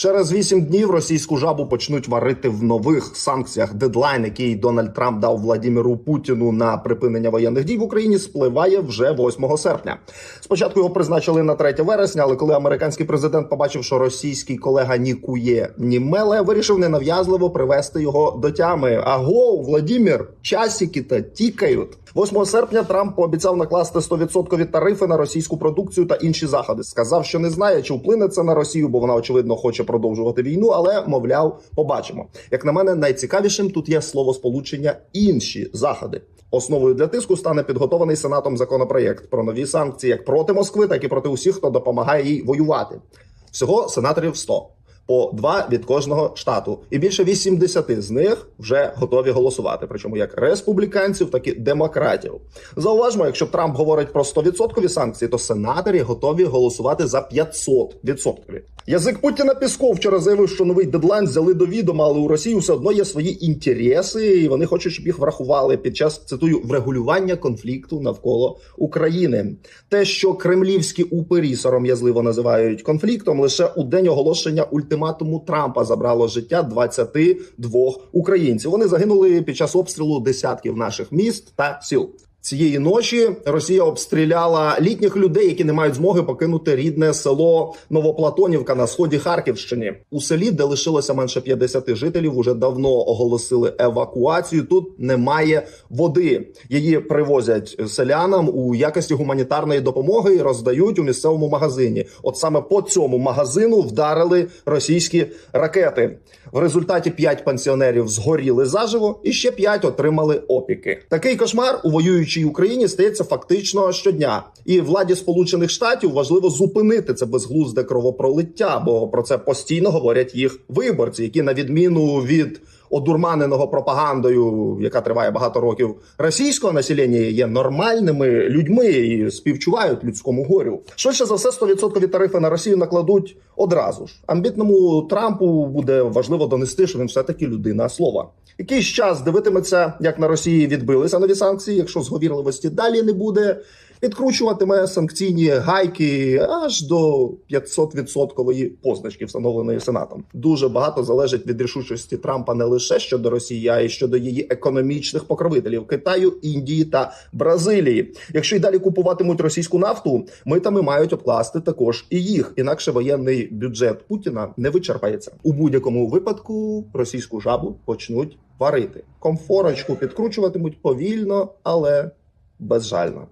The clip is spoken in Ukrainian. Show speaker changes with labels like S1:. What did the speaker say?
S1: Через вісім днів російську жабу почнуть варити в нових санкціях. Дедлайн, який Дональд Трамп дав Владіміру Путіну на припинення воєнних дій в Україні, спливає вже 8 серпня. Спочатку його призначили на 3 вересня, але коли американський президент побачив, що російський колега нікує ні меле, вирішив ненав'язливо привести його до тями. Аго, Владімір, часики та тікають. 8 серпня Трамп пообіцяв накласти 100% тарифи на російську продукцію та інші заходи. Сказав, що не знає, чи вплине це на Росію, бо вона очевидно хоче продовжувати війну. Але мовляв, побачимо. Як на мене, найцікавішим тут є слово сполучення інші заходи. Основою для тиску стане підготований сенатом законопроєкт про нові санкції як проти Москви, так і проти усіх, хто допомагає їй воювати. Всього сенаторів 100 по два від кожного штату, і більше 80 з них вже готові голосувати. Причому як республіканців, так і демократів. Зауважмо, якщо Трамп говорить про 100% санкції, то сенаторі готові голосувати за 500%. Язик Путіна Пісков вчора заявив, що новий дедлайн взяли до відома, але у Росії все одно є свої інтереси, і вони хочуть, щоб їх врахували під час цитую врегулювання конфлікту навколо України. Те, що кремлівські упирі сором'язливо називають конфліктом, лише у день оголошення ультиматуму Трампа забрало життя 22 українців. Вони загинули під час обстрілу десятків наших міст та сіл. Цієї ночі Росія обстріляла літніх людей, які не мають змоги покинути рідне село Новоплатонівка на сході Харківщини. У селі, де лишилося менше 50 жителів, уже давно оголосили евакуацію. Тут немає води. Її привозять селянам у якості гуманітарної допомоги і роздають у місцевому магазині. От саме по цьому магазину вдарили російські ракети. В результаті 5 пенсіонерів згоріли заживо, і ще 5 отримали опіки. Такий кошмар у воюючій Україні стається фактично щодня. І владі Сполучених Штатів важливо зупинити це безглузде кровопролиття, бо про це постійно говорять їх виборці, які на відміну від одурманеного пропагандою, яка триває багато років російського населення, є нормальними людьми і співчувають людському горю. Швидше за все, 100% тарифи на Росію накладуть одразу ж. Амбітному Трампу буде важливо донести, що він все таки людина слова. Якийсь час дивитиметься, як на Росії відбилися нові санкції, якщо зговірливості далі не буде. Підкручуватиме санкційні гайки аж до 500% позначки, встановленої сенатом. Дуже багато залежить від рішучості Трампа не лише щодо Росії, а й щодо її економічних покровителів Китаю, Індії та Бразилії. Якщо й далі купуватимуть російську нафту, митами мають обкласти також і їх. Інакше воєнний бюджет Путіна не вичерпається. У будь-якому випадку російську жабу почнуть варити. Комфорочку підкручуватимуть повільно, але безжально.